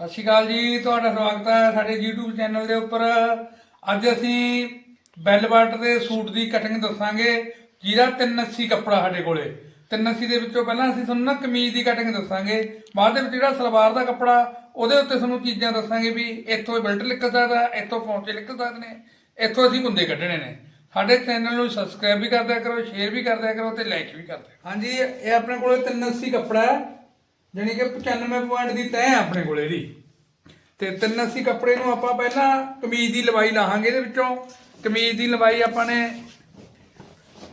ਸਤਿ ਸ਼੍ਰੀ ਅਕਾਲ ਜੀ, ਤੁਹਾਡਾ ਸਵਾਗਤ ਹੈ ਸਾਡੇ YouTube ਚੈਨਲ ਦੇ ਉੱਪਰ। ਅੱਜ ਅਸੀਂ ਬੈਲ ਬਾਟ ਦੇ ਸੂਟ ਦੀ ਕਟਿੰਗ ਦੱਸਾਂਗੇ। ਜਿਹਦਾ 380 ਕੱਪੜਾ ਸਾਡੇ ਕੋਲੇ। 380 ਦੇ ਵਿੱਚੋਂ ਪਹਿਲਾਂ ਅਸੀਂ ਤੁਹਾਨੂੰ ਨਾ ਕਮੀਜ਼ ਦੀ ਕਟਿੰਗ ਦੱਸਾਂਗੇ। ਬਾਅਦ ਦੇ ਵਿੱਚ ਜਿਹੜਾ ਸਲਵਾਰ ਦਾ ਕੱਪੜਾ, ਉਹਦੇ ਉੱਤੇ ਤੁਹਾਨੂੰ ਚੀਜ਼ਾਂ ਦੱਸਾਂਗੇ ਵੀ ਇੱਥੋਂ ਬੈਲਟ ਨਿਕਲ ਸਕਦਾ, ਇੱਥੋਂ ਪੌਂਚੇ ਨਿਕਲ ਸਕਦੇ ਨੇ, ਇੱਥੋਂ ਅਸੀਂ ਗੁੰਦੇ ਕੱਢਣੇ ਨੇ। ਸਾਡੇ ਚੈਨਲ ਨੂੰ ਸਬਸਕ੍ਰਾਈਬ ਵੀ ਕਰਦਿਆ ਕਰੋ ਸ਼ੇਅਰ ਵੀ ਕਰਦਿਆ ਕਰੋ ਤੇ ਲਾਈਕ ਵੀ ਕਰ ਹਾਂਜੀ, ਇਹ ਆਪਣੇ ਕੋਲੇ 380 ਕੱਪੜਾ ਹੈ। ਜਾਣੀ ਕਿ 95 ਪੁਆਇੰਟ ਦੀ ਤੈਅ ਹੈ ਆਪਣੇ ਕੋਲ ਇਹਦੀ। ਤੇ 380 ਕੱਪੜੇ ਨੂੰ ਆਪਾਂ ਪਹਿਲਾਂ ਕਮੀਜ਼ ਦੀ ਲੰਬਾਈ ਲਾਹਾਂਗੇ ਇਹਦੇ ਵਿੱਚੋਂ। ਕਮੀਜ਼ ਦੀ ਲੰਬਾਈ ਆਪਾਂ ਨੇ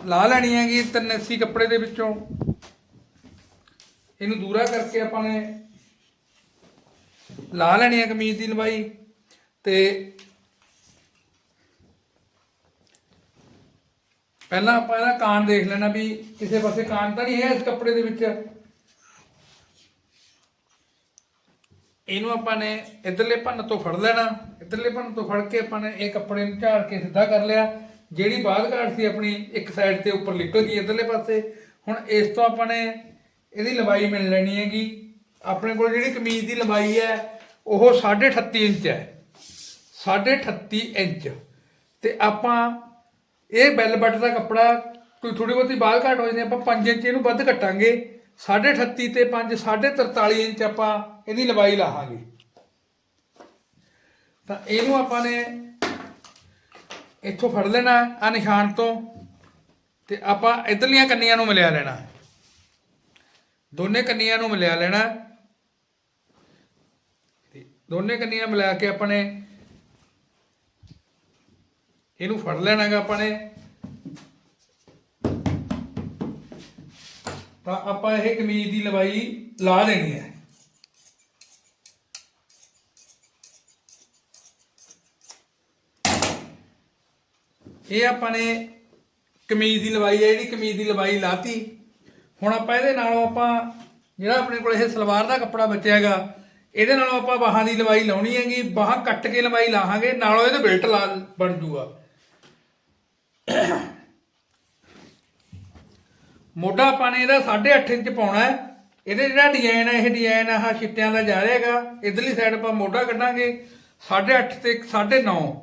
ਲਾ ਲੈਣੀ ਹੈਗੀ 380 ਕੱਪੜੇ ਦੇ ਵਿੱਚੋਂ। ਇਹਨੂੰ ਦੂਰਾ ਕਰਕੇ ਆਪਾਂ ਨੇ ਲਾ ਲੈਣੀ ਹੈ ਕਮੀਜ਼ ਦੀ ਲੰਬਾਈ ਤੇ ਪਹਿਲਾਂ ਆਪਾਂ ਇਹਦਾ ਕਾਨ ਦੇਖ ਲੈਣਾ ਵੀ ਕਿਸੇ ਪਾਸੇ ਕਾਨ ਤਾਂ ਨਹੀਂ ਹੈ ਇਸ ਕੱਪੜੇ ਦੇ ਵਿੱਚ। ਇਹਨੂੰ ਆਪਾਂ ਨੇ ਇਧਰਲੇ ਪੰਨ ਤੋਂ ਫੜ ਲੈਣਾ। ਇਧਰਲੇ ਪੰਨ ਤੋਂ ਫੜ ਕੇ ਆਪਾਂ ਨੇ ਇਹ ਕੱਪੜੇ ਨੂੰ ਝਾੜ ਕੇ ਸਿੱਧਾ ਕਰ ਲਿਆ। ਜਿਹੜੀ ਬਾਅਦ ਘਾਟ ਸੀ ਆਪਣੀ, ਇੱਕ ਸਾਈਡ ਤੇ ਉੱਪਰ ਨਿਕਲ ਗਈ ਇਧਰਲੇ ਪਾਸੇ। ਹੁਣ ਇਸ ਤੋਂ ਆਪਾਂ ਨੇ ਇਹਦੀ ਲੰਬਾਈ ਮਿਲ ਲੈਣੀ ਹੈਗੀ। ਆਪਣੇ ਕੋਲ ਜਿਹੜੀ ਕਮੀਜ਼ ਦੀ ਲੰਬਾਈ ਹੈ, ਉਹ 38.5 ਇੰਚ ਹੈ। 38.5 ਇੰਚ। ਤੇ ਆਪਾਂ ਇਹ ਬੈਲ ਬਟ ਦਾ ਕੱਪੜਾ ਕੋਈ ਥੋੜੀ ਬਹੁਤੀ ਬਾਲ ਘਾਟ ਹੋ ਜਾਂਦੀ ਆਪਾਂ 5 ਇੰਚ ਇਹਨੂੰ ਵੱਧ ਕੱਟਾਂਗੇ। 38.5 ਤੇ 5 43 ਇੰਚ ਆਪਾਂ ਇਹਦੀ ਲੰਬਾਈ ਲਾਹਾਂਗੇ। ਤਾਂ ਇਹਨੂੰ ਆਪਾਂ ਨੇ ਇੱਥੋਂ ਫੜ ਲੈਣਾ ਆ ਨਿਸ਼ਾਨ ਤੋਂ ਤੇ ਆਪਾਂ ਇਧਰਲੀਆਂ ਕੰਨੀਆਂ ਨੂੰ ਮਿਲਿਆ ਲੈਣਾ। ਦੋਨੇ ਕੰਨੀਆਂ ਨੂੰ ਮਿਲਿਆ ਲੈਣਾ। ਤੇ ਦੋਨੇ ਕੰਨੀਆਂ ਮਿਲਾ ਕੇ ਆਪਾਂ ਨੇ ਇਹਨੂੰ ਫੜ ਲੈਣਾਗਾ ਆਪਾਂ ਨੇ। ਤਾਂ ਆਪਾਂ ਇਹ ਕਮੀਜ਼ ਦੀ ਲਵਾਈ ਲਾ ਦੇਣੀ ਹੈ। ਇਹ ਆਪਾਂ ਨੇ ਕਮੀਜ਼ ਦੀ ਲਵਾਈ ਹੈ, ਜਿਹੜੀ ਕਮੀਜ਼ ਦੀ ਲੰਬਾਈ ਲਾਤੀ। ਹੁਣ ਆਪਾਂ ਇਹਦੇ ਨਾਲੋਂ ਆਪਾਂ, ਜਿਹੜਾ ਆਪਣੇ ਕੋਲ ਇਹ ਸਲਵਾਰ ਦਾ ਕੱਪੜਾ ਬਚਿਆ ਹੈਗਾ, ਇਹਦੇ ਨਾਲੋਂ ਆਪਾਂ ਬਾਹਾਂ ਦੀ ਲਵਾਈ ਲਾਉਣੀ ਹੈਗੀ, ਬਾਹਾਂ ਕੱਟ ਕੇ ਲਵਾਈ ਲਾਹਾਂਗੇ, ਨਾਲੋਂ ਇਹਦੇ ਬਿਲਟ ਲਾ ਬਣ ਜੂਗਾ। ਮੋਢਾ ਆਪਾਂ ਨੇ ਇਹਦਾ 8.5 ਇੰਚ ਪਾਉਣਾ ਹੈ। ਇਹਦੇ ਜਿਹੜਾ ਡਿਜ਼ਾਈਨ ਹੈ, ਇਹ ਡਿਜ਼ਾਈਨ ਆਹ ਛਿੱਟਿਆਂ ਦਾ ਜਾ ਰਿਹਾ ਹੈਗਾ ਇਧਰਲੀ ਸਾਈਡ ਆਪਾਂ ਮੋਢਾ ਕੱਢਾਂਗੇ। 8.5 ਤੇ 9.5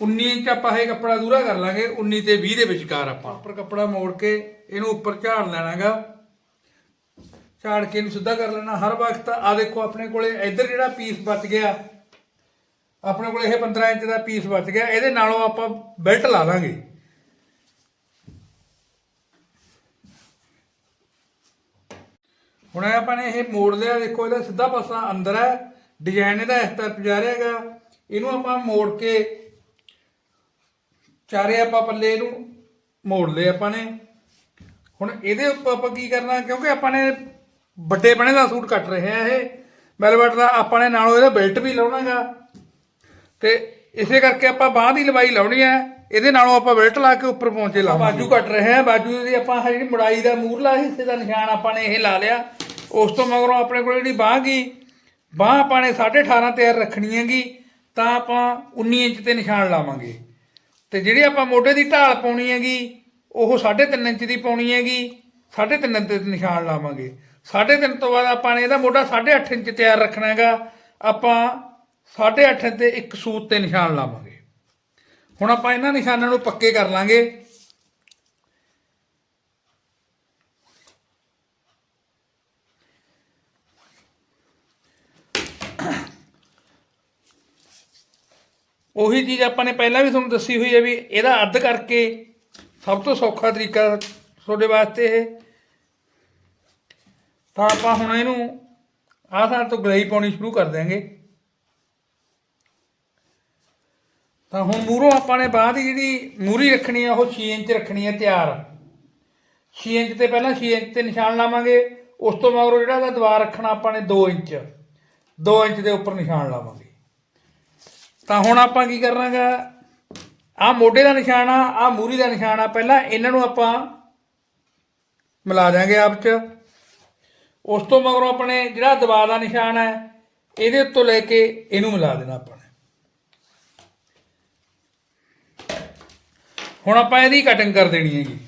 19 ਇੰਚ ਆਪਾਂ ਇਹ ਕੱਪੜਾ ਦੂਰਾ ਕਰ ਲਾਂਗੇ। 19 ਤੇ 20 ਦੇ ਵਿਚਕਾਰ ਆਪਾਂ ਉੱਪਰ ਕੱਪੜਾ ਮੋੜ ਕੇ ਇਹਨੂੰ ਉੱਪਰ ਝਾੜ ਲੈਣਾਗਾ। ਝਾੜ ਕੇ ਇਹਨੂੰ ਸਿੱਧਾ ਕਰ ਲੈਣਾ ਹਰ ਵਕਤ। ਆ ਦੇਖੋ ਆਪਣੇ ਕੋਲੇ ਇੱਧਰ ਜਿਹੜਾ ਪੀਸ ਬਚ ਗਿਆ, ਆਪਣੇ ਕੋਲੇ ਇਹ 15 ਇੰਚ ਦਾ ਪੀਸ ਬਚ ਗਿਆ। ਇਹਦੇ ਨਾਲੋਂ ਆਪਾਂ ਬੈਲਟ ਲਾ ਲਾਂਗੇ। ਹੁਣ ਇਹ ਆਪਾਂ ਨੇ ਇਹ ਮੋੜ ਲਿਆ ਦੇਖੋ ਇਹਦਾ ਸਿੱਧਾ ਪਾਸਾ ਅੰਦਰ ਹੈ ਡਿਜ਼ਾਈਨ ਇਹਦਾ ਇਸ ਤਰ੍ਹਾਂ ਰਿਹਾ ਹੈਗਾ। ਇਹਨੂੰ ਆਪਾਂ ਮੋੜ ਕੇ ਚਾਰੇ ਆਪਾਂ ਪੱਲੇ ਇਹਨੂੰ ਮੋੜ ਲਏ ਆਪਾਂ ਨੇ। ਹੁਣ ਇਹਦੇ ਉੱਪਰ ਆਪਾਂ ਕੀ ਕਰਨਾ ਕਿਉਂਕਿ ਆਪਾਂ ਨੇ ਵੱਡੇ ਬਣੇ ਦਾ ਸੂਟ ਕੱਟ ਰਹੇ ਆ ਇਹ। ਵੈਲਵਟ ਦਾ ਆਪਾਂ ਨੇ ਨਾਲੋਂ ਇਹਦਾ ਬੈਲਟ ਵੀ ਲਾਉਣਾਗਾ ਤੇ ਇਸੇ ਕਰਕੇ ਆਪਾਂ ਬਾਹ ਦੀ ਲੰਬਾਈ ਲਾਉਣੀ ਹੈ ਇਹਦੇ ਨਾਲੋਂ ਆਪਾਂ ਬੈਲਟ ਲਾ ਕੇ ਉੱਪਰ ਪਹੁੰਚੇ ਲਾ ਬਾਜੂ ਕੱਟ ਰਹੇ ਆ ਬਾਜੂ ਦੀ ਆਪਾਂ ਜਿਹੜੀ ਮੁੜਾਈ ਦਾ ਮੂਰਲਾ ਹਿੱਸੇ ਦਾ ਨਿਸ਼ਾਨ ਆਪਾਂ ਨੇ ਇਹ ਲਾ ਲਿਆ। ਉਸ ਤੋਂ ਮਗਰੋਂ ਆਪਣੇ ਕੋਲ ਜਿਹੜੀ ਬਾਹ ਗਈ, ਬਾਹ ਆਪਾਂ ਨੇ 18.5 ਤਿਆਰ ਰੱਖਣੀ ਹੈਗੀ, ਤਾਂ ਆਪਾਂ 19 ਇੰਚ ਤੇ ਨਿਸ਼ਾਨ ਲਾਵਾਂਗੇ। ਤੇ ਜਿਹੜੀ ਆਪਾਂ ਮੋਢੇ ਦੀ ਢਾਲ ਪਾਉਣੀ ਹੈਗੀ, ਉਹ 3.5 ਇੰਚ ਦੀ ਪਾਉਣੀ ਹੈਗੀ 3.5 ਇੰਚ ਤੇ ਨਿਸ਼ਾਨ ਲਾਵਾਂਗੇ। 3.5 ਤੋਂ ਬਾਅਦ ਆਪਾਂ ਨੇ ਇਹਦਾ ਮੋਢਾ 8.5 ਇੰਚ ਤਿਆਰ ਰੱਖਣਾ ਹੈਗਾ, ਆਪਾਂ 8.5 ਤੇ ਇੱਕ ਸੂਤ ਤੇ ਨਿਸ਼ਾਨ ਲਾਵਾਂਗੇ। ਹੁਣ ਆਪਾਂ ਇਹਨਾਂ ਨਿਸ਼ਾਨਾਂ ਨੂੰ ਪੱਕੇ ਕਰ ਲਾਂਗੇ। ਉਹੀ ਚੀਜ਼ ਆਪਾਂ ਨੇ ਪਹਿਲਾਂ ਵੀ ਤੁਹਾਨੂੰ ਦੱਸੀ ਹੋਈ ਹੈ ਵੀ ਇਹਦਾ ਅੱਧ ਕਰਕੇ ਸਭ ਤੋਂ ਸੌਖਾ ਤਰੀਕਾ ਤੁਹਾਡੇ ਵਾਸਤੇ ਇਹ। ਤਾਂ ਆਪਾਂ ਹੁਣ ਇਹਨੂੰ ਆਹ ਥਾਂ ਤੋਂ ਗਲਾਈ ਪਾਉਣੀ ਸ਼ੁਰੂ ਕਰ ਦਿਆਂਗੇ। ਤਾਂ ਹੁਣ ਮੂਹਰੋਂ ਆਪਾਂ ਨੇ ਬਾਅਦ ਦੀ ਜਿਹੜੀ ਮੂਰੀ ਰੱਖਣੀ ਆ, ਉਹ 6 ਇੰਚ ਰੱਖਣੀ ਹੈ ਤਿਆਰ। 6 ਇੰਚ ਤੇ ਪਹਿਲਾਂ 6 ਇੰਚ ਤੇ ਨਿਸ਼ਾਨ ਲਾਵਾਂਗੇ। ਉਸ ਤੋਂ ਮਗਰੋਂ ਜਿਹੜਾ ਇਹਦਾ ਦੀਵਾਰ ਰੱਖਣਾ ਆਪਾਂ ਨੇ 2 ਇੰਚ। 2 ਇੰਚ ਦੇ ਉੱਪਰ ਨਿਸ਼ਾਨ ਲਾਵਾਂਗੇ। ਤਾਂ ਹੁਣ ਆਪਾਂ ਕੀ ਕਰਨਾਗਾ? ਆ ਮੋਢੇ ਦਾ ਨਿਸ਼ਾਨ ਆ ਆ ਮੂਰੀ ਦਾ ਨਿਸ਼ਾਨ ਆ। ਪਹਿਲਾਂ ਇਹਨਾਂ ਨੂੰ ਆਪਾਂ ਮਿਲਾ ਦਿਆਂਗੇ ਆਪ ਚ। ਉਸ ਤੋਂ ਮਗਰੋਂ ਆਪਣੇ ਜਿਹੜਾ ਦਬਾਅ ਦਾ ਨਿਸ਼ਾਨ ਹੈ, ਇਹਦੇ ਉੱਤੋਂ ਲੈ ਕੇ ਇਹਨੂੰ ਮਿਲਾ ਦੇਣਾ ਆਪਾਂ ਨੇ। ਹੁਣ ਆਪਾਂ ਇਹਦੀ ਕਟਿੰਗ ਕਰ ਦੇਣੀ ਹੈਗੀ।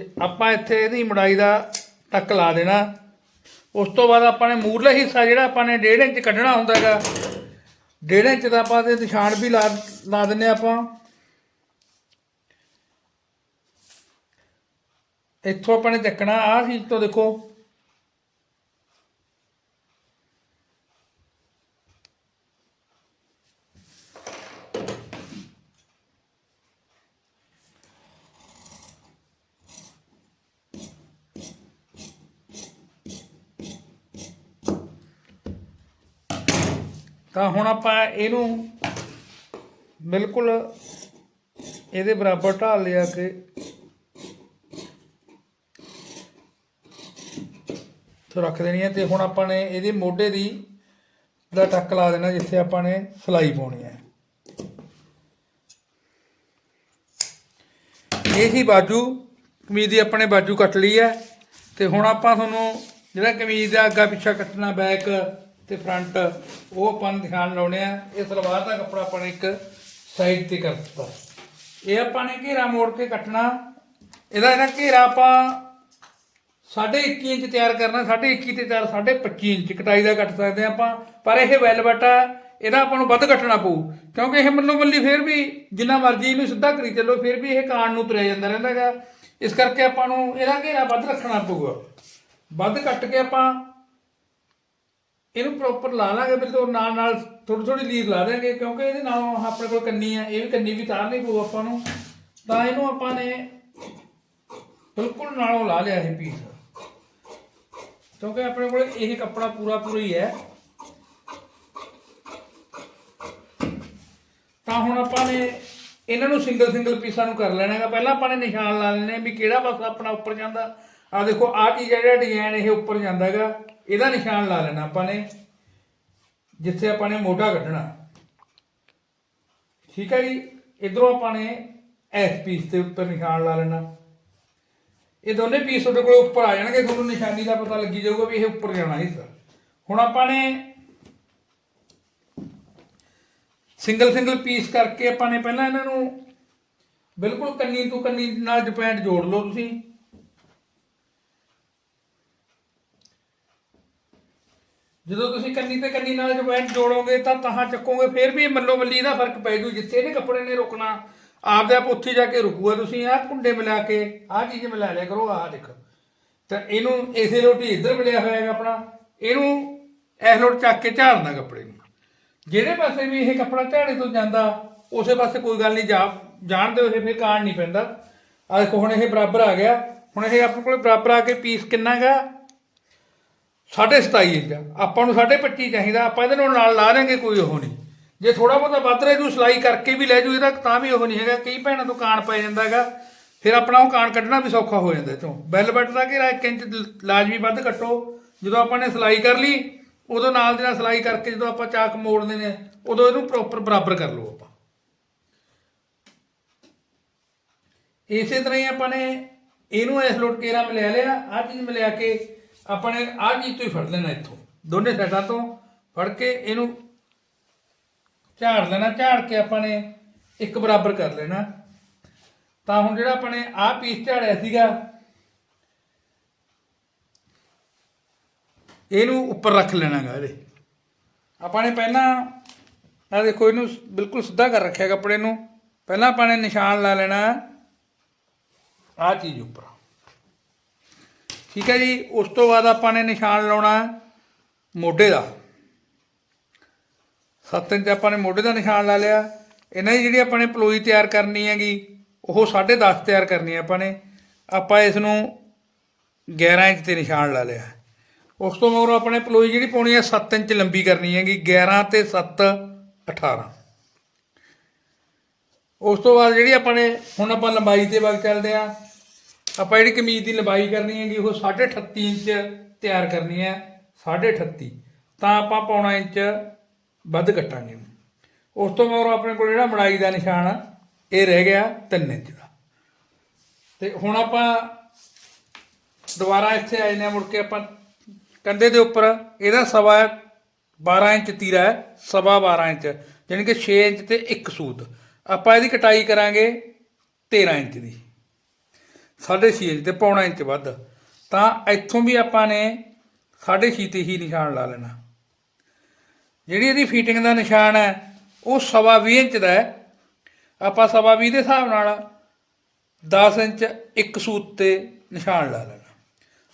ਤੇ ਆਪਾਂ ਇੱਥੇ ਇਹਦੀ ਮੜਾਈ ਦਾ ਟੱਕ ਲਾ ਦੇਣਾ। ਉਸ ਤੋਂ ਬਾਅਦ ਆਪਾਂ ਨੇ ਮੂਰਲਾ ਹਿੱਸਾ ਜਿਹੜਾ ਆਪਾਂ ਨੇ 1.5 ਇੰਚ ਕੱਢਣਾ ਹੁੰਦਾ ਹੈਗਾ 1.5 ਇੰਚ ਦਾ ਆਪਾਂ ਤੇ ਨਿਸ਼ਾਨ ਵੀ ਲਾ ਲਾ ਦਿੰਨੇ ਆਪਾਂ। ਇੱਥੋਂ ਆਪਾਂ ਨੇ ਚੱਕਣਾ, ਆਹ ਚੀਜ਼ ਤੋਂ ਦੇਖੋ। ਤਾਂ ਹੁਣ ਆਪਾਂ ਇਹਨੂੰ ਬਿਲਕੁਲ ਇਹਦੇ ਬਰਾਬਰ ਢਾਲ ਲਿਆ ਕੇ ਤੋਂ ਰੱਖ ਦੇਣੀ ਹੈ ਤੇ ਹੁਣ ਆਪਾਂ ਨੇ ਇਹਦੇ ਮੋਢੇ ਦੀ ਦਾ ਟੱਕ ਲਾ ਦੇਣਾ ਜਿੱਥੇ ਆਪਾਂ ਨੇ ਸਲਾਈ ਪਾਉਣੀ ਹੈ। ਇਹ ਹੀ ਬਾਜੂ, ਕਮੀਜ਼ ਦੀ ਆਪਣੇ ਬਾਜੂ ਕੱਟ ਲਈ ਹੈ ਤੇ ਹੁਣ ਆਪਾਂ ਤੁਹਾਨੂੰ ਜਿਹੜਾ ਕਮੀਜ਼ ਦਾ ਅੱਗਾ ਪਿੱਛਾ ਕੱਟਣਾ, ਬੈਕ ਤੇ ਫਰੰਟ ਉਹ ਆਪਾਂ ਨੂੰ ਦਿਖਾਣ ਲਾਉਣੇ ਆ, ਇਹ ਸਲਵਾਰ ਦਾ ਕੱਪੜਾ ਆਪਾਂ ਨੇ ਇੱਕ ਸਾਈਡ ਤੇ ਕਰ ਦਿੱਤਾ। ਇਹ ਆਪਾਂ ਨੇ ਘੇਰਾ ਮੋੜ ਕੇ ਕੱਟਣਾ। ਇਹਦਾ ਇਹਦਾ ਘੇਰਾ ਆਪਾਂ ਸਾਢੇ 21 ਇੰਚ ਤਿਆਰ ਕਰਨਾ, ਸਾਢੇ 21 ਤੇ ਤਿਆਰ ਸਾਢੇ 25 ਇੰਚ, ਕਟਾਈ ਦਾ ਕੱਟ ਸਕਦੇ ਹਾਂ ਆਪਾਂ। ਪਰ ਇਹ ਵੈਲਵਟ ਆ, ਇਹਦਾ ਆਪਾਂ ਨੂੰ ਵੱਧ ਕੱਟਣਾ ਪਊ। ਕਿਉਂਕਿ ਇਹ ਮੱਲੋ ਮੱਲੀ ਫੇਰ ਵੀ ਜਿੰਨਾ ਮਰਜ਼ੀ ਇਹਨੂੰ ਸਿੱਧਾ ਕਰੀ ਚੱਲੋ, ਫੇਰ ਵੀ ਇਹ ਕਾਣ ਨੂੰ ਤੁਰਿਆ ਜਾਂਦਾ ਰਹਿੰਦਾ ਹੈਗਾ ਇਸ ਕਰਕੇ ਆਪਾਂ ਨੂੰ ਇਹਦਾ ਘੇਰਾ ਵੱਧ ਰੱਖਣਾ ਪਊਗਾ। ਵੱਧ ਕੱਟ ਕੇ ਆਪਾਂ ਇਹਨੂੰ ਪ੍ਰੋਪਰ ਲਾ ਲਾਂਗੇ ਬਿਲਕੁਲ ਨਾਲ ਨਾਲ ਥੋੜੀ ਥੋੜੀ ਲੀਰ ਲਾ ਦੇਾਂਗੇ ਕਿਉਂਕਿ ਇਹਦੇ ਨਾਲ ਆਪਣੇ ਕੋਲ ਕੰਨੀ ਆ, ਇਹ ਵੀ ਕੰਨੀ ਵੀ ਤਾਰਨੀ ਪਊ ਆਪਾਂ ਨੂੰ। ਤਾਂ ਇਹਨੂੰ ਆਪਾਂ ਨੇ ਬਿਲਕੁਲ ਨਾਲੋਂ ਲਾ ਲਿਆ ਇਹ ਪੀਸ ਕਿਉਂਕਿ ਆਪਣੇ ਕੋਲ ਇਹ ਕੱਪੜਾ ਪੂਰਾ ਪੂਰਾ ਹੀ। ਹੈ ਤਾਂ ਹੁਣ ਆਪਾਂ ਨੇ ਇਹਨਾਂ ਨੂੰ ਸਿੰਗਲ ਸਿੰਗਲ ਪੀਸਾਂ ਨੂੰ ਕਰ ਲੈਣਾ ਹੈਗਾ। ਪਹਿਲਾਂ ਆਪਾਂ ਨੇ ਨਿਸ਼ਾਨ ਲਾ ਲੈਣੇ ਵੀ ਕਿਹੜਾ ਪਾਸਾ ਆਪਣਾ ਉੱਪਰ ਜਾਂਦਾ। ਆ ਦੇਖੋ ਆਹ ਚੀਜ਼ ਹੈ ਜਿਹੜਾ ਡਿਜ਼ਾਈਨ ਇਹ ਉੱਪਰ ਜਾਂਦਾ ਹੈਗਾ। ਇਹਦਾ ਨਿਸ਼ਾਨ ਲਾ ਲੈਣਾ ਆਪਾਂ ਨੇ, ਜਿੱਥੇ ਆਪਾਂ ਨੇ ਮੋਢਾ ਕੱਢਣਾ। ਠੀਕ ਹੈ ਜੀ? ਇਧਰੋਂ ਆਪਾਂ ਨੇ ਇਸ ਪੀਸ ਦੇ ਉੱਪਰ ਨਿਸ਼ਾਨ ਲਾ ਲੈਣਾ। ਇਹ ਦੋਨੇ ਪੀਸ ਤੁਹਾਡੇ ਕੋਲ ਉੱਪਰ ਆ ਜਾਣਗੇ, ਤੁਹਾਨੂੰ ਨਿਸ਼ਾਨੀ ਦਾ ਪਤਾ ਲੱਗੀ ਜਾਊਗਾ ਵੀ ਇਹ ਉੱਪਰ ਜਾਣਾ ਹਿੱਸਾ ਹੁਣ ਆਪਾਂ ਨੇ ਸਿੰਗਲ ਸਿੰਗਲ ਪੀਸ ਕਰਕੇ ਆਪਾਂ ਨੇ ਪਹਿਲਾਂ ਇਹਨਾਂ ਨੂੰ ਬਿਲਕੁਲ ਕੰਨੀ ਤੋਂ ਕੰਨੀ ਨਾਲ ਡਿਪੈਂਡ ਜੋੜ ਲਓ ਤੁਸੀਂ। ਜਦੋਂ ਤੁਸੀਂ ਕੰਨੀ ਤੇ ਕੰਨੀ ਨਾਲ ਜੁਆਇੰਟ ਜੋੜੋਗੇ ਤਾਂ ਤਾਹਾਂ ਚੱਕੋਗੇ, ਫਿਰ ਵੀ ਮੱਲੋ ਮੱਲੀ ਦਾ ਫ਼ਰਕ ਪੈ ਜੂ, ਜਿੱਥੇ ਇਹਨੇ ਕੱਪੜੇ ਨੇ ਰੁਕਣਾ। ਆਪਦੇ ਆਪ ਉੱਥੇ ਜਾ ਕੇ ਰੁਕੂਗਾ ਤੁਸੀਂ, ਆਹ ਕੁੰਡੇ ਮਿਲਾ ਕੇ, ਆਹ ਚੀਜ਼ ਮਿਲਾ ਲਿਆ ਕਰੋ, ਆਹ ਦੇਖੋ। ਤਾਂ ਇਹਨੂੰ ਇਸੇ ਰੋਟੀ ਇੱਧਰ ਮਿਲਿਆ ਹੋਇਆ ਹੈਗਾ ਆਪਣਾ, ਇਹਨੂੰ ਇਸ ਲੋਟ ਚੱਕ ਕੇ ਝਾੜਨਾ ਕੱਪੜੇ ਨੂੰ। ਜਿਹੜੇ ਪਾਸੇ ਵੀ ਇਹ ਕੱਪੜਾ ਝਾੜੇ ਤੋਂ ਜਾਂਦਾ, ਉਸੇ ਪਾਸੇ ਕੋਈ ਗੱਲ ਨਹੀਂ, ਜਾ ਜਾਣਦੇ ਹੋਏ ਫਿਰ ਕਾਣ ਨਹੀਂ ਪੈਂਦਾ। ਆ ਦੇਖੋ, ਹੁਣ ਇਹ ਬਰਾਬਰ ਆ ਗਿਆ। ਹੁਣ ਇਹ ਆਪਣੇ ਕੋਲ ਬਰਾਬਰ ਆ ਕੇ ਪੀਸ ਕਿੰਨਾ ਹੈਗਾ? 27.5 ਇੰਚ ਆਪਾਂ ਨੂੰ 25 ਚਾਹੀਦਾ, ਆਪਾਂ ਇਹਦੇ ਨਾਲ ਨਾਲ ਲਾ ਦੇਾਂਗੇ ਕੋਈ ਉਹ ਨਹੀਂ। ਜੇ ਥੋੜਾ ਬਹੁਤਾ ਵੱਧ ਰਹਿ ਜੂ, ਸਿਲਾਈ ਕਰਕੇ ਵੀ ਲੈ ਜੂ ਇਹਦਾ, ਤਾਂ ਵੀ ਉਹ ਨਹੀਂ ਹੈਗਾ। ਕਈ ਭੈਣਾਂ ਤੋਂ ਕਾਣ ਪੈ ਜਾਂਦਾ ਹੈਗਾ। ਫਿਰ ਆਪਣਾ ਉਹ ਕਾਣ ਕੱਢਣਾ ਵੀ ਸੌਖਾ ਹੋ ਜਾਂਦਾ ਇਥੋਂ। ਬੈਲ ਬੈਟ ਦਾ ਘੇਰਾ 1 ਇੰਚ ਲਾਜ਼ਮੀ ਵੱਧ ਕੱਟੋ। ਜਦੋਂ ਆਪਾਂ ਨੇ ਸਿਲਾਈ ਕਰ ਲਈ, ਉਦੋਂ ਨਾਲ ਦੀ ਨਾਲ ਸਿਲਾਈ ਕਰਕੇ ਜਦੋਂ ਆਪਾਂ ਚਾਕ ਮੋੜਦੇ ਨੇ ਉਦੋਂ ਇਹਨੂੰ ਪ੍ਰੋਪਰ ਬਰਾਬਰ ਕਰ ਲਓ ਆਪਾਂ। ਇਸੇ ਤਰ੍ਹਾਂ ਹੀ ਆਪਾਂ ਨੇ ਇਹਨੂੰ ਇਸ ਲੋਟ ਕੇਰਾ ਮਿਲਿਆ ਲਿਆ। ਆਹ ਚੀਜ਼ ਮਿਲਿਆ ਕੇ ਆਪਾਂ ਨੇ ਆਹ ਚੀਜ਼ ਤੋਂ ਹੀ ਫੜ ਲੈਣਾ ਇੱਥੋਂ। ਦੋਨੇ ਸਾਈਡਾਂ ਤੋਂ ਫੜ ਕੇ ਇਹਨੂੰ ਝਾੜ ਲੈਣਾ, ਝਾੜ ਕੇ ਆਪਾਂ ਨੇ ਇੱਕ ਬਰਾਬਰ ਕਰ ਲੈਣਾ। ਤਾਂ ਹੁਣ ਜਿਹੜਾ ਆਪਾਂ ਨੇ ਆਹ ਪੀਸ ਝਾੜਿਆ ਸੀਗਾ, ਇਹਨੂੰ ਉੱਪਰ ਰੱਖ ਲੈਣਾਗਾ ਇਹਦੇ। ਆਪਾਂ ਨੇ ਪਹਿਲਾਂ ਆ ਦੇਖੋ ਇਹਨੂੰ ਬਿਲਕੁਲ ਸਿੱਧਾ ਕਰ ਰੱਖਿਆ ਕੱਪੜੇ ਨੂੰ। ਪਹਿਲਾਂ ਆਪਾਂ ਨੇ ਨਿਸ਼ਾਨ ਲਾ ਲੈਣਾ, ਆਹ ਚੀਜ਼ ਉੱਪਰ। ਠੀਕ ਹੈ ਜੀ, ਉਸ ਤੋਂ ਬਾਅਦ ਆਪਾਂ ਨੇ ਨਿਸ਼ਾਨ ਲਾਉਣਾ ਮੋਢੇ ਦਾ। ਸੱਤ ਇੰਚ ਆਪਾਂ ਨੇ ਮੋਢੇ ਦਾ ਨਿਸ਼ਾਨ ਲਾ ਲਿਆ। ਇਹਨਾਂ ਦੀ ਜਿਹੜੀ ਆਪਾਂ ਨੇ ਪਲੋਈ ਤਿਆਰ ਕਰਨੀ ਹੈਗੀ, ਉਹ 10.5 ਤਿਆਰ ਕਰਨੀ ਹੈ ਆਪਾਂ ਨੇ। ਆਪਾਂ ਇਸ ਨੂੰ 11 ਇੰਚ ਤੇ ਨਿਸ਼ਾਨ ਲਾ ਲਿਆ। ਉਸ ਤੋਂ ਮਗਰੋਂ ਆਪਣੇ ਪਲੋਈ ਜਿਹੜੀ ਪਾਉਣੀ ਹੈ 7 ਇੰਚ ਲੰਬੀ ਕਰਨੀ ਹੈਗੀ 11 ਤੇ 7 18 ਉਸ ਤੋਂ ਬਾਅਦ ਜਿਹੜੀ ਆਪਾਂ ਨੇ, ਹੁਣ ਆਪਾਂ ਲੰਬਾਈ ਤੇ ਵਗ ਚੱਲਦੇ ਆ ਆਪਾਂ ਜਿਹੜੀ ਕਮੀਜ਼ ਦੀ ਲੰਬਾਈ ਕਰਨੀ ਹੈਗੀ, ਉਹ 38 ਇੰਚ ਤਿਆਰ ਕਰਨੀ ਹੈ 38 ਤਾਂ ਆਪਾਂ ਪੌਣਾ ਇੰਚ ਵੱਧ ਕੱਟਾਂਗੇ। ਉਸ ਤੋਂ ਮਗਰੋਂ ਆਪਣੇ ਕੋਲ ਜਿਹੜਾ ਮੜਾਈ ਦਾ ਨਿਸ਼ਾਨ ਆ, ਇਹ ਰਹਿ ਗਿਆ 3 ਇੰਚ ਦਾ। ਤੇ ਹੁਣ ਆਪਾਂ ਦੁਬਾਰਾ ਇੱਥੇ ਆਏ ਨੇ, ਮੁੜ ਕੇ ਆਪਾਂ ਕੰਧੇ ਦੇ ਉੱਪਰ, ਇਹਦਾ ਸਵਾ 12 ਇੰਚ ਤੀਰਾ ਹੈ, ਸਵਾ 12 ਇੰਚ ਯਾਨੀ ਕਿ 6 ਇੰਚ ਤੇ ਇੱਕ ਸੂਤ। ਆਪਾਂ ਇਹਦੀ ਕਟਾਈ ਕਰਾਂਗੇ 13 ਇੰਚ ਦੀ। 6.5 ਇੰਚ ਤੇ ਪੌਣਾ ਇੰਚ ਵੱਧ। ਤਾਂ ਇੱਥੋਂ ਵੀ ਆਪਾਂ ਨੇ 6.5 ਤੇ ਹੀ ਨਿਸ਼ਾਨ ਲਾ ਲੈਣਾ। ਜਿਹੜੀ ਇਹਦੀ ਫਿਟਿੰਗ ਦਾ ਨਿਸ਼ਾਨ ਹੈ, ਉਹ ਸਵਾ 20 ਇੰਚ ਦਾ ਹੈ। ਆਪਾਂ ਸਵਾ 20 ਦੇ ਹਿਸਾਬ ਨਾਲ 10 ਇੰਚ ਇੱਕ ਸੂਤ ਤੇ ਨਿਸ਼ਾਨ ਲਾ ਲੈਣਾ।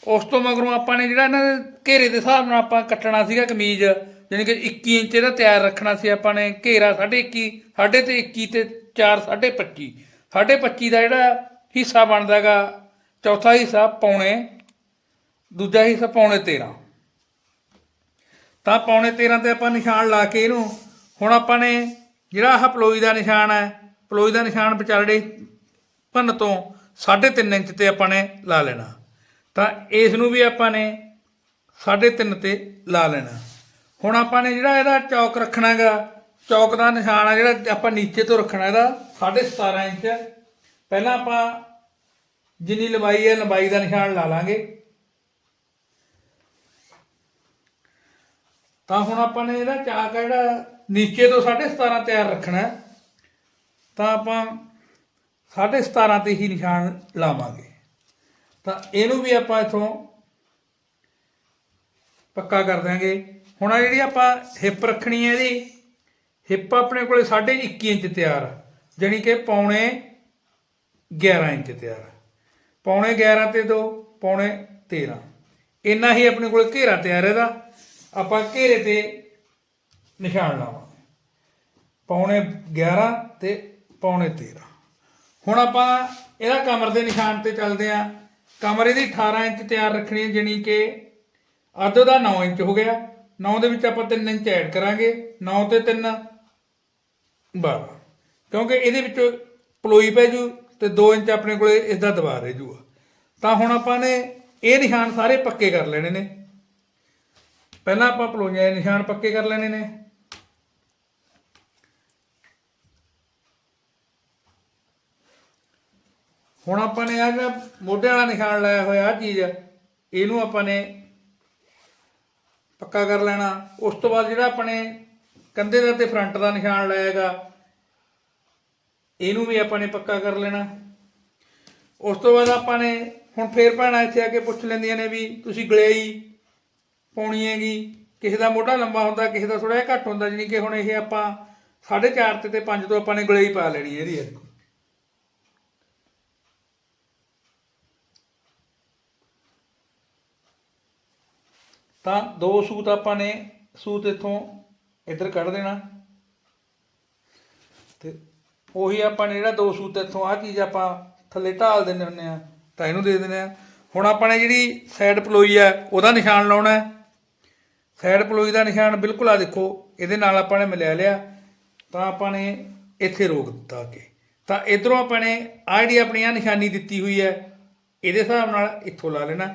ਉਸ ਤੋਂ ਮਗਰੋਂ ਆਪਾਂ ਨੇ ਜਿਹੜਾ ਇਹਨਾਂ ਦੇ ਘੇਰੇ ਦੇ ਹਿਸਾਬ ਨਾਲ ਆਪਾਂ ਕੱਟਣਾ ਸੀਗਾ ਕਮੀਜ਼ ਯਾਨੀ ਕਿ 21 ਇੰਚ ਇਹਦਾ ਤਿਆਰ ਰੱਖਣਾ ਸੀ ਆਪਾਂ ਨੇ ਘੇਰਾ 21.5 ਸਾਢੇ ਤੇ 21 ਤੇ 4 25 25 ਦਾ ਜਿਹੜਾ ਹਿੱਸਾ ਬਣਦਾਗਾ ਚੌਥਾ ਹਿੱਸਾ ਪੌਣੇ, ਦੂਜਾ ਹਿੱਸਾ ਪੌਣੇ 13 ਤਾਂ ਪੌਣੇ 13 ਤੇ ਆਪਾਂ ਨਿਸ਼ਾਨ ਲਾ ਕੇ ਇਹਨੂੰ, ਹੁਣ ਆਪਾਂ ਨੇ ਜਿਹੜਾ ਆਹ ਪਲੋਈ ਦਾ ਨਿਸ਼ਾਨ ਹੈ, ਪਲੋਈ ਦਾ ਨਿਸ਼ਾਨ ਵਿਚਾਲੇ ਭੰਨ ਤੋਂ 3.5 ਇੰਚ ਤੇ ਆਪਾਂ ਨੇ ਲਾ ਲੈਣਾ। ਤਾਂ ਇਸ ਨੂੰ ਵੀ ਆਪਾਂ ਨੇ 3.5 ਤੇ ਲਾ ਲੈਣਾ। ਹੁਣ ਆਪਾਂ ਨੇ ਜਿਹੜਾ ਇਹਦਾ ਚੌਕ ਰੱਖਣਾਗਾ ਚੌਕ ਦਾ ਨਿਸ਼ਾਨ ਆ ਜਿਹੜਾ ਆਪਾਂ ਨੀਚੇ ਤੋਂ ਰੱਖਣਾ, ਇਹਦਾ 17.5 ਇੰਚ ਪਹਿਲਾਂ ਆਪਾਂ ਜਿੰਨੀ ਲੰਬਾਈ ਹੈ ਲੰਬਾਈ ਦਾ ਨਿਸ਼ਾਨ ਲਾ ਲਾਂਗੇ। ਤਾਂ ਹੁਣ ਆਪਾਂ ਨੇ ਇਹਦਾ ਚਾਕ ਆ ਜਿਹੜਾ ਨੀਚੇ ਤੋਂ 17.5 ਤਿਆਰ ਰੱਖਣਾ ਤਾਂ ਆਪਾਂ 17.5 ਤੇ ਹੀ ਨਿਸ਼ਾਨ ਲਾਵਾਂਗੇ। ਤਾਂ ਇਹਨੂੰ ਵੀ ਆਪਾਂ ਇਥੋਂ ਪੱਕਾ ਕਰ ਦਾਂਗੇ ਹੁਣ ਆ ਜਿਹੜੀ ਆਪਾਂ ਹਿੱਪ ਰੱਖਣੀ ਹੈ ਇਹਦੀ ਹਿੱਪ ਆਪਣੇ ਕੋਲੇ 21 ਇੰਚ ਤਿਆਰ ਆ, ਜਾਣੀ ਕਿ ਪੌਣੇ 11 ਇੰਚ ਤਿਆਰ ਪੌਣੇ 11 ਤੇ 2 ਪੌਣੇ 13 ਇੰਨਾ ਹੀ ਆਪਣੇ ਕੋਲ ਘੇਰਾ ਤਿਆਰ ਹੈ ਇਹਦਾ। ਆਪਾਂ ਘੇਰੇ ਤੇ ਨਿਸ਼ਾਨ ਲਾਵਾਂਗੇ। ਪੌਣੇ 11 ਤੇ ਪੌਣੇ 13 ਹੁਣ ਆਪਾਂ ਇਹਦਾ ਕਮਰ ਦੇ ਨਿਸ਼ਾਨ ਤੇ ਚੱਲਦੇ ਆਂ ਕਮਰ ਇਹਦੀ 18 ਇੰਚ ਤਿਆਰ ਰੱਖਣੀ ਹੈ, ਜਾਣੀ ਕਿ ਅੱਧ ਦਾ 9 ਇੰਚ ਹੋ ਗਿਆ। 9 ਦੇ ਵਿੱਚ ਆਪਾਂ 3 ਇੰਚ ਐਡ ਕਰਾਂਗੇ। 9 ਤੇ 3 12 ਕਿਉਂਕਿ ਇਹਦੇ ਵਿੱਚ ਪਲੋਈ ਪੈ ਜੂ। ਤੇ 2 ਇੰਚ ਆਪਣੇ ਕੋਲੇ ਇਸ ਦਾ ਰਹਿ ਜੂਗਾ ਤਾਂ ਹੁਣ ਆਪਾਂ ਨੇ ਇਹ ਨਿਸ਼ਾਨ ਸਾਰੇ ਪੱਕੇ ਕਰ ਲੈਣੇ ਨੇ। ਪਹਿਲਾਂ ਆਪਾਂ ਪਲੋਈਆਂ ਦੇ ਨਿਸ਼ਾਨ ਪੱਕੇ ਕਰ ਲੈਣੇ ਨੇ। ਹੁਣ ਆਪਾਂ ਨੇ ਆ ਜਿਹੜਾ ਮੋਢੇ ਵਾਲਾ ਨਿਸ਼ਾਨ ਲਾਇਆ ਹੋਇਆ ਆ ਚੀਜ਼, ਇਹਨੂੰ ਆਪਾਂ ਨੇ ਪੱਕਾ ਕਰ ਲੈਣਾ। ਉਸ ਤੋਂ ਬਾਅਦ ਜਿਹੜਾ ਆਪਣੇ ਕੰਧੇ ਦਾ ਤੇ ਫਰੰਟ ਦਾ ਨਿਸ਼ਾਨ ਲਾਏਗਾ ਇਹਨੂੰ ਵੀ ਆਪਾਂ ਨੇ ਪੱਕਾ ਕਰ ਲੈਣਾ। ਉਸ ਤੋਂ ਬਾਅਦ ਆਪਾਂ ਨੇ ਹੁਣ ਫੇਰ ਭੈਣਾਂ ਇੱਥੇ ਆ ਕੇ ਪੁੱਛ ਲੈਂਦੀਆਂ ਨੇ ਵੀ ਤੁਸੀਂ ਗਲੇਈ ਪਾਉਣੀ ਹੈਗੀ। ਕਿਸੇ ਦਾ ਮੋਢਾ ਲੰਬਾ ਹੁੰਦਾ, ਕਿਸੇ ਦਾ ਥੋੜਾ ਜਿਹਾ ਘੱਟ ਹੁੰਦਾ, ਜਾਣੀ ਕਿ ਹੁਣ ਇਹ ਆਪਾਂ 4.5 ਤੇ ਤੇ 5 ਤੋਂ ਆਪਾਂ ਨੇ ਗਲੇਈ ਪਾ ਲੈਣੀ ਹੈ ਇਹਦੀ ਤਾਂ ਦੋ ਸੂਤ ਆਪਾਂ ਨੇ, ਸੂਤ ਇੱਥੋਂ ਇੱਧਰ ਕੱਢ ਦੇਣਾ। ਤੇ ਉਹੀ ਆਪਾਂ ਨੇ ਜਿਹੜਾ ਦੋ ਸੂਤ ਇੱਥੋਂ ਆ ਚੀਜ਼ ਆਪਾਂ ਥੱਲੇ ਢਾਲ ਦਿੰਦੇ ਹੁੰਦੇ ਆ ਤਾਂ ਇਹਨੂੰ ਦੇ ਦਿੰਦੇ ਆ ਹੁਣ ਆਪਾਂ ਨੇ ਜਿਹੜੀ ਸਾਈਡ ਪਲੋਈ ਆ ਉਹਦਾ ਨਿਸ਼ਾਨ ਲਾਉਣਾ ਹੈ। ਸਾਈਡ ਪਲੋਈ ਦਾ ਨਿਸ਼ਾਨ ਬਿਲਕੁਲ ਆ ਦੇਖੋ, ਇਹਦੇ ਨਾਲ ਆਪਾਂ ਨੇ ਮਿਲਿਆ ਲਿਆ, ਤਾਂ ਆਪਾਂ ਨੇ ਇੱਥੇ ਰੋਕ ਦਿੱਤਾ ਕਿ ਤਾਂ ਇਧਰੋਂ ਆਪਾਂ ਨੇ ਆ ਜਿਹੜੀ ਆਪਣੀ ਆ ਨਿਸ਼ਾਨੀ ਦਿੱਤੀ ਹੋਈ ਹੈ, ਇਹਦੇ ਹਿਸਾਬ ਨਾਲ ਇੱਥੋਂ ਲਾ ਲੈਣਾ।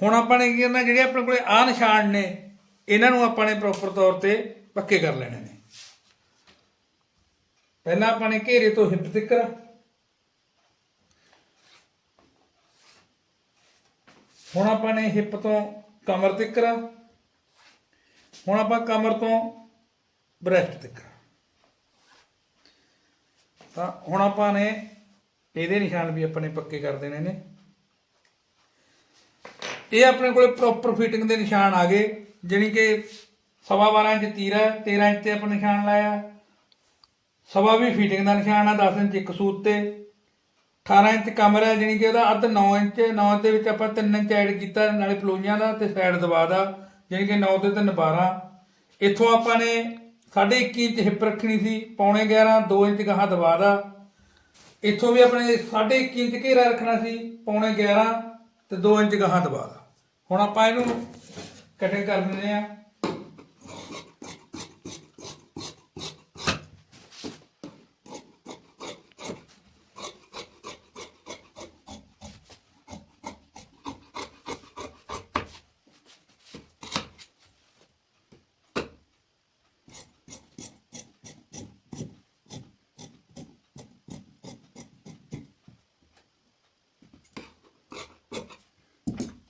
ਹੁਣ ਆਪਾਂ ਨੇ ਕੀ ਕਰਨਾ, ਜਿਹੜੇ ਆਪਣੇ ਕੋਲੇ ਆ ਨਿਸ਼ਾਨ ਨੇ ਇਹਨਾਂ ਨੂੰ ਆਪਾਂ ਨੇ ਪ੍ਰੋਪਰ ਤੌਰ ਤੇ ਪੱਕੇ ਕਰ ਲੈਣੇ ਨੇ। ਪਹਿਲਾਂ ਆਪਾਂ ਨੇ ਘੇਰੇ ਤੋਂ ਹਿੱਪ ਤੱਕ ਹੁਣ ਆਪਾਂ ਨੇ ਹਿੱਪ ਤੋਂ ਕਮਰ ਤੱਕ ਹੁਣ ਆਪਾਂ ਕਮਰ ਤੋਂ ਬ੍ਰੈਸਟ ਤੱਕ ਤਾਂ ਹੁਣ ਆਪਾਂ ਨੇ ਇਹਦੇ ਨਿਸ਼ਾਨ ਵੀ ਆਪਾਂ ਨੇ ਪੱਕੇ ਕਰ ਦੇਣੇ ਨੇ। ਇਹ ਆਪਣੇ ਕੋਲੇ ਪ੍ਰੋਪਰ ਫਿਟਿੰਗ ਦੇ ਨਿਸ਼ਾਨ ਆ ਗਏ, ਜਾਣੀ ਕਿ ਸਵਾ 12 ਇੰਚ ਤੀਰ ਹੈ 13 ਇੰਚ ਤੇ ਆਪਾਂ ਨਿਸ਼ਾਨ ਲਾਇਆ। ਸਵਾ ਵੀ ਫਿਟਿੰਗ ਦਾ ਨਿਸ਼ਾਨ ਆ 10 ਇੰਚ ਇੱਕ ਸੂਤ ਤੇ। 18 ਇੰਚ ਕਮਰ ਹੈ, ਜਾਣੀ ਕਿ ਉਹਦਾ ਅੱਧ 9 ਇੰਚ 9 ਦੇ ਵਿੱਚ ਆਪਾਂ 3 ਇੰਚ ਐਡ ਕੀਤਾ, ਨਾਲੇ ਪਲੋਈਆਂ ਦਾ ਤੇ ਸਾਈਡ ਦਬਾ ਦਾ, ਜਾਣੀ ਕਿ 9 ਤੇ 3 12 ਇੱਥੋਂ ਆਪਾਂ ਨੇ 21 ਇੰਚ ਹਿੱਪ ਰੱਖਣੀ ਸੀ, ਪੌਣੇ 11 2 ਇੰਚ ਗਾਹਾਂ ਦਬਾ ਦਾ। ਇੱਥੋਂ ਵੀ ਆਪਣੇ 21 ਇੰਚ ਘੇਰਾ ਰੱਖਣਾ ਸੀ, ਪੌਣੇ 11 ਤੇ 2 ਇੰਚ ਗਾਹਾਂ ਦਬਾ ਦਾ। ਹੁਣ ਆਪਾਂ ਇਹਨੂੰ ਕਟਿੰਗ ਕਰ ਦਿੰਦੇ ਆ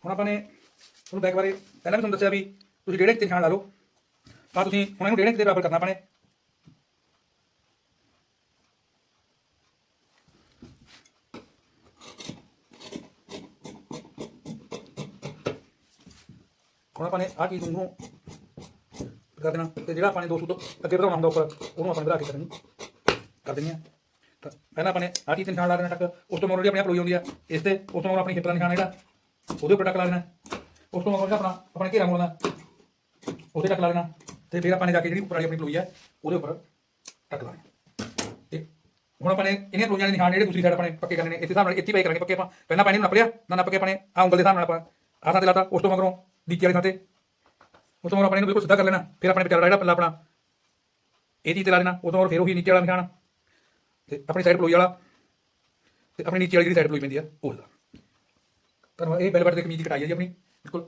ਹੁਣ ਆਪਾਂ ਨੇ ਤੁਹਾਨੂੰ ਬੈਕ ਬਾਰੇ ਪਹਿਲਾਂ ਵੀ ਤੁਹਾਨੂੰ ਦੱਸਿਆ ਵੀ ਤੁਸੀਂ ਡੇਢ ਇੱਕ ਤੇ ਨਿਸ਼ਾਨ ਲਾ ਲਓ। ਤਾਂ ਤੁਸੀਂ ਹੁਣ ਇਹਨੂੰ ਡੇਢ ਇੱਕ ਦੇ ਬਰਾਬਰ ਕਰਨਾ ਪੈਣਾ ਹੁਣ ਆਪਾਂ ਨੇ ਆ ਚੀਜ਼ ਨੂੰ ਕਰ ਦੇਣਾ ਤੇ ਜਿਹੜਾ ਆਪਾਂ ਨੇ 200 ਤੋਂ ਅੱਗੇ ਵਧਾਉਣਾ ਹੁੰਦਾ ਉੱਪਰ, ਉਹਨੂੰ ਆਪਾਂ ਨੇ ਵਧਾ ਕੇ ਕਰਨੀ। ਕਰ ਦੇਣੀ ਆ ਪਹਿਲਾਂ ਆਪਾਂ ਨੇ ਆ ਚੀਜ਼ ਤੇ ਨਿਸ਼ਾਨ ਲਾ ਦੇਣਾ, ਟੱਕ। ਉਸ ਤੋਂ ਮੋਰ ਜਿਹੜੀ ਆਪਣੀ ਪਲੋਈ ਹੁੰਦੀ ਆ, ਇਸ ਤੇ ਉਸ ਤੋਂ ਮੋਰ ਆਪਣੀ ਹਿੱਪ ਨਿਸ਼ਾਨ ਜਿਹੜਾ, ਉਹਦੇ ਉੱਪਰ ਟੱਕ ਲਾ ਦੇਣਾ। ਉਸ ਤੋਂ ਮਗਰੋਂ ਆਪਣਾ ਆਪਣਾ ਘੇਰਾ ਮੋੜਨਾ। ਉਹਦੇ ਟੱਕ ਲਾ ਦੇਣਾ। ਤੇ ਫਿਰ ਆਪਾਂ ਨੇ ਜਾ ਕੇ ਜਿਹੜੀ ਉੱਪਰ ਵਾਲੀ ਆਪਣੀ ਪਲੋਈ ਹੈ ਉਹਦੇ ਉੱਪਰ ਟੱਕ ਲਾ। ਦੇਣਾ ਤੇ ਹੁਣ ਆਪਾਂ ਨੇ ਇਹਨੇ ਪਲੋਈਆਂ ਦੇ ਨਿਸ਼ਾਨ ਜਿਹੜੇ ਦੂਸਰੀ ਸਾਈਡ ਆਪਣੇ ਪੱਕੇ ਕਰਨੇ ਨੇ ਇਸ ਹਿਸਾਬ ਇੱਥੇ ਪਏ ਕਰਾਂਗੇ ਪੱਕੇ ਆਪਾਂ। ਪਹਿਲਾਂ ਆਪਾਂ ਇਹਨੂੰ ਨੱਪ ਲਿਆ, ਨਾ ਨੱਪ ਕੇ ਆਪਣੇ ਆਹ ਉਂਗਲ ਦੇ ਹਿਸਾਬ ਨਾਲ ਆਪਾਂ ਆਹ ਥਾਂ ਤੇ ਲਾਤਾ, ਉਸ ਤੋਂ ਮਗਰੋਂ ਨੀਚੇ ਵਾਲੀ ਥਾਂ ਤੇ। ਉਸ ਤੋਂ ਮਗਰੋਂ ਆਪਣੇ ਇਹਨੂੰ ਬਿਲਕੁਲ ਸਿੱਧਾ ਕਰ ਲੈਣਾ। ਫਿਰ ਆਪਣੇ ਵਿਚਾਰਾ ਜਿਹੜਾ ਪੱਲਾ ਆਪਣਾ ਇਹ ਚੀਜ਼ ਤੇ ਲਾ ਦੇਣਾ, ਉਸ ਤੋਂ ਫਿਰ ਉਹੀ ਨੀਚੇ ਵਾਲਾ ਨਿਸ਼ਾਨ। ਤੇ ਆਪਣੀ ਸਾਈਡ ਪਲੋਈ ਵਾਲਾ, ਤੇ ਆਪਣੀ ਨੀਚੇ ਵਾਲੀ ਜਿਹੜੀ ਸਾਈਡ ਪਲੋਈ ਪੈਂਦੀ ਆ, ਉਹ ਦਾ ਤੁਹਾਨੂੰ ਇਹ ਬੈਲਵਟ ਦੇ ਕਮੀਜ਼ ਦੀ ਕਟਾਈ ਹੈ ਜੀ ਆਪਣੀ। ਬਿਲਕੁਲ